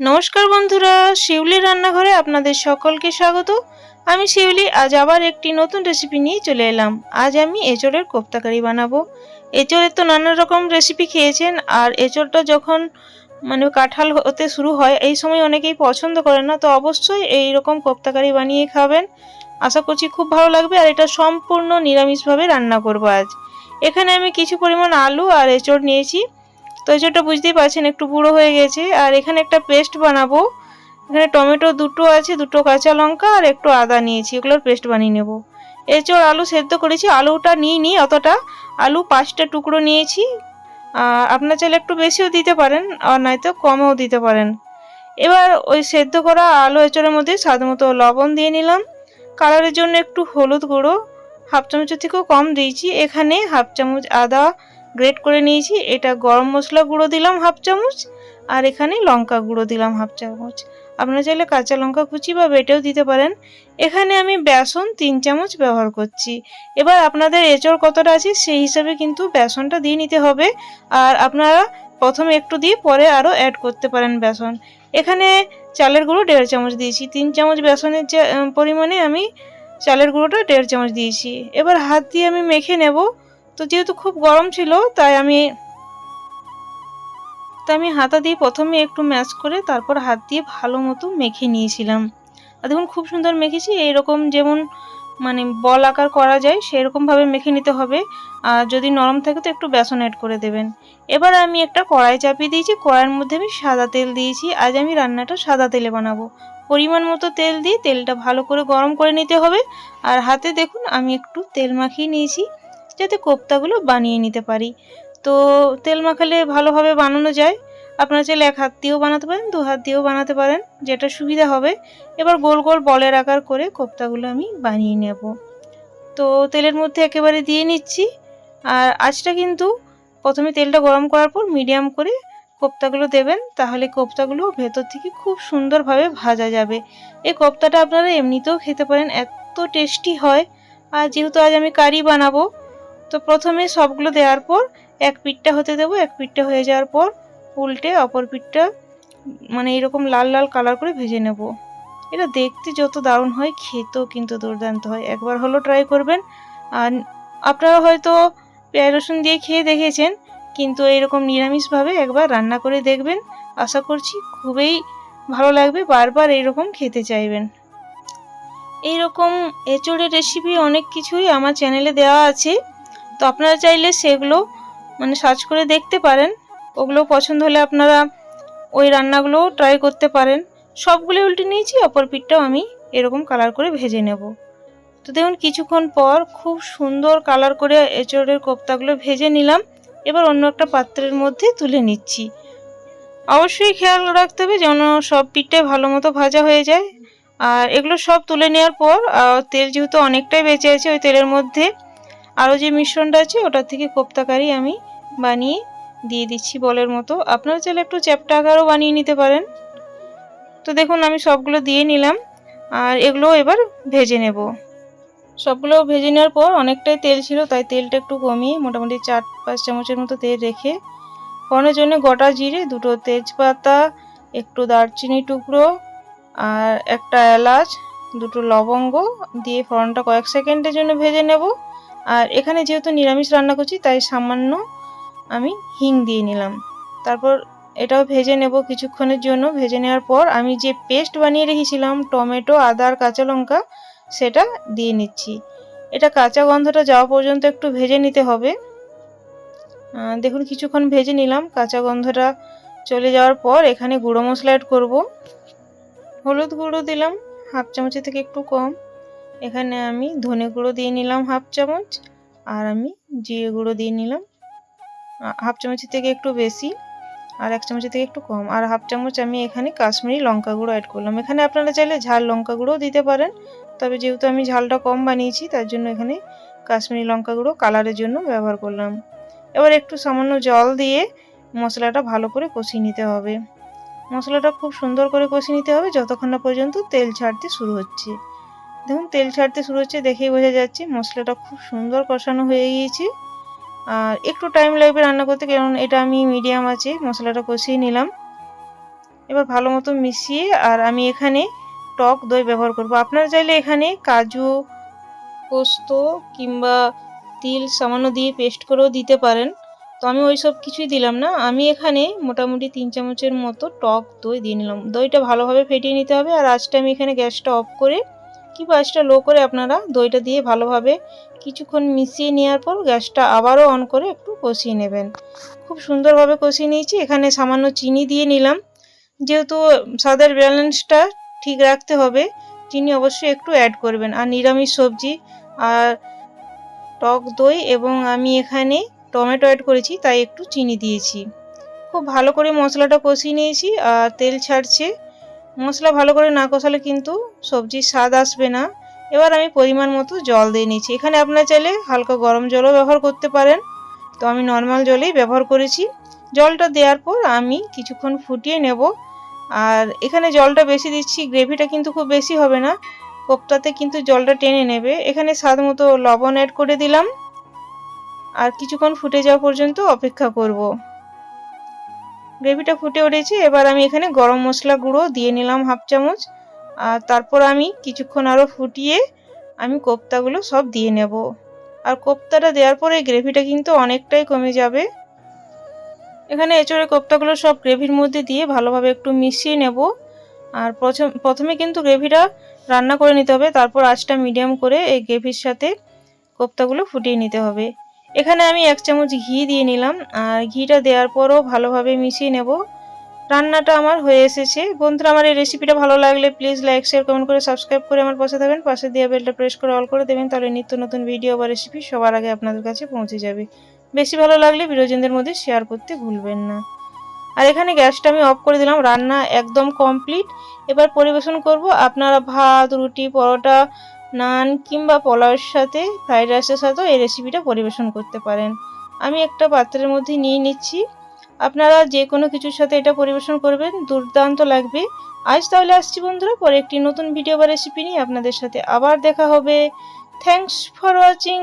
নমস্কার বন্ধুরা শিউলি রান্নাঘরে আপনাদের সকলকে স্বাগত। আমি শিউলি, আজ আবার একটি নতুন রেসিপি নিয়ে চলে এলাম। আজ আমি এঁচড়ের কোপ্তাকারি বানাবো। এঁচড়ের তো নানা রকম রেসিপি খেয়েছেন, আর এঁচড়টা যখন মানে কাঁঠাল হতে শুরু হয়, এই সময় অনেকেই পছন্দ করে না, তো অবশ্যই এই রকম কোপ্তাকারি বানিয়ে খাবেন। আশা করছি খুব ভালো লাগবে, আর এটা সম্পূর্ণ নিরামিষভাবে রান্না করব আজ। এখানে আমি কিছু পরিমাণ আলু আর এঁচড় নিয়েছি। তো এই এঁচড়টা বুঝতেই পারছেন, একটু বুড়ো হয়ে গেছে। আর এখানে একটা পেস্ট বানাবো। এখানে টমেটো দুটো আছে, দুটো কাঁচা লঙ্কা আর একটু আদা নিয়েছি, এগুলোর পেস্ট বানিয়ে নেব। এঁচড় আলু সেদ্ধ করেছি, আলুটা নিই অতটা। আলু পাঁচটা টুকরো নিয়েছি। আপনার চাইলে একটু বেশিও দিতে পারেন, আর নয়তো কমও দিতে পারেন। এবার ওই সেদ্ধ করা আলু এঁচড়ের মধ্যে স্বাদ মতো লবণ দিয়ে নিলাম। কালারের জন্য একটু হলুদ গুঁড়ো, হাফ চামচের থেকেও কম দিয়েছি। এখানে হাফ চামচ আদা গ্রেট করে নিয়েছি। এটা গরম মশলা গুঁড়ো দিলাম হাফ চামচ আর এখানে লঙ্কা গুঁড়ো দিলাম হাফ চামচ। আপনারা চাইলে কাঁচা লঙ্কা কুচি বা বেটেও দিতে পারেন। এখানে আমি বেসন তিন চামচ ব্যবহার করছি। এবার আপনাদের এঁচড় কতটা আছে সেই হিসাবে কিন্তু বেসনটা দিয়ে নিতে হবে। আর আপনারা প্রথমে একটু দিয়ে পরে আরও অ্যাড করতে পারেন বেসন। এখানে চালের গুঁড়ো দেড় চামচ দিয়েছি। তিন চামচ বেসনের পরিমাণে আমি চালের গুঁড়োটা দেড় চামচ দিয়েছি। এবার হাত দিয়ে আমি মেখে নেব। তো যেহেতু খুব গরম ছিল, তাই আমি তাই আমি হাতা দিয়ে প্রথমে একটু ম্যাচ করে তারপর হাত দিয়ে ভালো মতো মেখে নিয়েছিলাম। আর দেখুন, খুব সুন্দর মেখেছি, এইরকম যেমন মানে বল আকার করা যায়, সেরকমভাবে মেখে নিতে হবে। আর যদি নরম থাকে তো একটু বেসন অ্যাড করে দেবেন। এবার আমি একটা কড়াই চাপিয়ে দিয়েছি, কড়াইয়ের মধ্যে আমি সাদা তেল দিয়েছি। আজ আমি রান্নাটা সাদা তেলে বানাবো। পরিমাণ মতো তেল দিয়ে তেলটা ভালো করে গরম করে নিতে হবে। আর হাতে দেখুন, আমি একটু তেল মাখিয়ে নিয়েছি। যাতে কোপ্তাগুলো বানিয়ে নিতে পারি। তো তেল মাখালে ভালোভাবে বানানো যায়। আপনারা চাইলে এক হাত দিয়েও বানাতে পারেন, দু হাত দিয়েও বানাতে পারেন, যেটা সুবিধা হবে। এবার গোল গোল বলের আকার করে কোপ্তাগুলো আমি বানিয়ে নেব। তো তেলের মধ্যে একেবারে দিয়ে নিচ্ছি। আর আজটা কিন্তু প্রথমে তেলটা গরম করার পর মিডিয়াম করে কোপ্তাগুলো দেবেন, তাহলে কোপ্তাগুলো ভেতর থেকে খুব সুন্দরভাবে ভাজা যাবে। এই কোপ্তাটা আপনারা এমনিতেও খেতে পারেন, এত টেস্টি হয়। আর যেহেতু আজ আমি কারি বানাবো তো প্রথমে সবগুলো দেওয়ার পর এক পিঠটা হতে দেবো, এক পিঠটা হয়ে যাওয়ার পর উল্টে অপর পিঠটা মানে এরকম লাল লাল কালার করে ভেজে নেব। এটা দেখতে যত দারুণ হয়, খেতেও কিন্তু দুর্দান্ত হয়। একবার হলো ট্রাই করবেন। আর আপনারা হয়তো পেঁয়াজ রসুন দিয়ে খেয়ে দেখেছেন, কিন্তু এইরকম নিরামিষভাবে একবার রান্না করে দেখবেন। আশা করছি খুবই ভালো লাগবে, বারবার এইরকম খেতে চাইবেন। এইরকম এঁচড়ের রেসিপি অনেক কিছুই আমার চ্যানেলে দেওয়া আছে। তো আপনারা চাইলে সেগুলো মানে সার্চ করে দেখতে পারেন। ওগুলো পছন্দ হলে আপনারা ওই রান্নাগুলো ট্রাই করতে পারেন। সবগুলো উল্টে নিয়েছি, অপর পিঠটাও আমি এরকম কালার করে ভেজে নেব। তো দেখুন, কিছুক্ষণ পর খুব সুন্দর কালার করে এঁচড়ের কোপ্তাগুলো ভেজে নিলাম। এবার অন্য একটা পাত্রের মধ্যে তুলে নিচ্ছি। অবশ্যই খেয়াল রাখতে হবে যেন সব পিঠটাই ভালো মতো ভাজা হয়ে যায়। আর এগুলো সব তুলে নেওয়ার পর তেল যেহেতু অনেকটাই বেঁচে আছে, ওই তেলের মধ্যে আরও যে মিশ্রণটা আছে, ওটার থেকে কোপ্তাকারি আমি বানিয়ে দিয়ে দিচ্ছি বলের মতো। আপনারা চাইলে একটু চ্যাপটা আকারও বানিয়ে নিতে পারেন। তো দেখুন, আমি সবগুলো দিয়ে নিলাম আর এগুলো এবার ভেজে নেব। সবগুলো ভেজে নেওয়ার পর অনেকটাই তেল ছিল, তাই তেলটা একটু কমিয়ে মোটামুটি চার পাঁচ চামচের মতো তেল রেখে ফোড়নের জন্য গোটা জিরে, দুটো তেজপাতা, একটু দারচিনি টুকরো আর একটা এলাচ, দুটো লবঙ্গ দিয়ে ফোড়নটা কয়েক সেকেন্ডের জন্য ভেজে নেব। আর এখানে যেহেতু নিরামিষ রান্না করছি, তাই সামান্য আমি হিং দিয়ে নিলাম। তারপর এটাও ভেজে নেব কিছুক্ষণের জন্য। ভেজে নেওয়ার পর আমি যে পেস্ট বানিয়ে রেখেছিলাম, টমেটো, আদা আর কাঁচা লঙ্কা, সেটা দিয়ে নিচ্ছি। এটা কাঁচা গন্ধটা যাওয়া পর্যন্ত একটু ভেজে নিতে হবে। দেখুন কিছুক্ষণ ভেজে নিলাম। কাঁচা গন্ধটা চলে যাওয়ার পর এখানে গুঁড়ো মশলা অ্যাড করব। হলুদ গুঁড়ো দিলাম, হাফ চামচের থেকে একটু কম। এখানে আমি ধনে গুঁড়ো দিয়ে নিলাম হাফ চামচ, আর আমি জিরে গুঁড়ো দিয়ে নিলাম হাফ চামচের থেকে একটু বেশি আর এক চামচের থেকে একটু কম। আর হাফ চামচ আমি এখানে কাশ্মীরি লঙ্কা গুঁড়ো অ্যাড করলাম। এখানে আপনারা চাইলে ঝাল লঙ্কা গুঁড়োও দিতে পারেন, তবে যেহেতু আমি ঝালটা কম বানিয়েছি, তার জন্য এখানে কাশ্মীরি লঙ্কা গুঁড়ো কালারের জন্য ব্যবহার করলাম। এবার একটু সামান্য জল দিয়ে মশলাটা ভালো করে কষিয়ে নিতে হবে। মশলাটা খুব সুন্দর করে কষিয়ে নিতে হবে, যতক্ষণ না পর্যন্ত তেল ছাড়তে শুরু হচ্ছে। দেখুন, তেল ছাড়তে শুরু হচ্ছে, দেখেই বোঝা যাচ্ছে মশলাটা খুব সুন্দর কষানো হয়ে গিয়েছে। আর একটু টাইম লাগবে রান্না করতে, কারণ এটা আমি মিডিয়াম আছে, মশলাটা কষিয়ে নিলাম। এবার ভালো মতো মিশিয়ে, আর আমি এখানে টক দই ব্যবহার করব। আপনারা চাইলে এখানে কাজু, পোস্ত কিংবা তিল সামান্য দিয়ে পেস্ট করেও দিতে পারেন। তো আমি ওই সব কিছুই দিলাম না। আমি এখানে মোটামুটি তিন চামচের মতো টক দই দিয়ে নিলাম। দইটা ভালোভাবে ফেটিয়ে নিতে হবে, আর আজটা আমি এখানে গ্যাসটা অফ করে কিংবা আঁচটা লো করে আপনারা দইটা দিয়ে ভালোভাবে কিছুক্ষণ মিশিয়ে নেওয়ার পর গ্যাসটা আবারও অন করে একটু কষিয়ে নেবেন। খুব সুন্দরভাবে কষিয়ে নিয়েছি, এখানে সামান্য চিনি দিয়ে নিলাম। যেহেতু স্বাদের ব্যালেন্সটা ঠিক রাখতে হবে, চিনি অবশ্যই একটু অ্যাড করবেন। আর নিরামিষ সবজি আর টক দই এবং আমি এখানে টমেটো অ্যাড করেছি, তাই একটু চিনি দিয়েছি। খুব ভালো করে মশলাটা কষিয়ে নিয়েছি আর তেল ছাড়ছে। মশলা ভালো করে না কষালে কিন্তু সবজির স্বাদ আসবে না। এবার আমি পরিমাণ মতো জল দিয়ে নিয়েছি। এখানে আপনার চাইলে হালকা গরম জলও ব্যবহার করতে পারেন। তো আমি নর্মাল জলেই ব্যবহার করেছি। জলটা দেওয়ার পর আমি কিছুক্ষণ ফুটিয়ে নেব। আর এখানে জলটা বেশি দিচ্ছি, গ্রেভিটা কিন্তু খুব বেশি হবে না। কোপ্তাতে কিন্তু জলটা টেনে নেবে। এখানে স্বাদ মতো লবণ অ্যাড করে দিলাম। আর কিছুক্ষণ ফুটে যাওয়া পর্যন্ত অপেক্ষা করব। গ্রেভিটা ফুটে উঠেছে। এবার আমি এখানে গরম মশলা গুঁড়ো দিয়ে নিলাম হাফ চামচ। আর তারপর আমি কিছুক্ষণ আরও ফুটিয়ে আমি কোপ্তাগুলো সব দিয়ে নেব। আর কোপ্তাটা দেওয়ার পরে গ্রেভিটা কিন্তু অনেকটাই কমে যাবে। এখানে এঁচড়ে কোপ্তাগুলো সব গ্রেভির মধ্যে দিয়ে ভালোভাবে একটু মিশিয়ে নেব। আর প্রথম, প্রথমে কিন্তু গ্রেভিটা রান্না করে নিতে হবে। তারপর আঁচটা মিডিয়াম করে এই গ্রেভির সাথে কোপ্তাগুলো ফুটিয়ে নিতে হবে। এখানে আমি এক চামচ ঘি দিয়ে নিলাম। আর ঘিটা দেওয়ার পরও ভালোভাবে মিশিয়ে নেব। রান্নাটা আমার হয়ে এসেছে। বন্ধুরা, আমার এই রেসিপিটা ভালো লাগলে প্লিজ লাইক শেয়ার কমেন্ট করে সাবস্ক্রাইব করে আমার পাশে থাকবেন। পাশে দিয়ে বেলটা প্রেস করে অল করে দেবেন। তাহলে নিত্য নতুন ভিডিও বা রেসিপি সবার আগে আপনাদের কাছে পৌঁছে যাবে। বেশি ভালো লাগলে বিরোজনদের মধ্যে শেয়ার করতে ভুলবেন না। আর এখানে গ্যাসটা আমি অফ করে দিলাম। রান্না একদম কমপ্লিট এবার পরিবেশন করব। আপনারা ভাত, রুটি, পরোটা নান কিংবা পোলাওয়ের সাথে ফ্রাইড রাইসের সাথেও এই রেসিপিটা পরিবেশন করতে পারেন। আমি একটা পাত্রের মধ্যে নিয়ে নিচ্ছি। আপনারা যে কোনো কিছুর সাথে এটা পরিবেশন করবেন, দুর্দান্ত লাগবে। আজ তাহলে আসছি বন্ধুরা, পরে একটি নতুন ভিডিও বা রেসিপি নিয়ে আপনাদের সাথে আবার দেখা হবে। Thanks for watching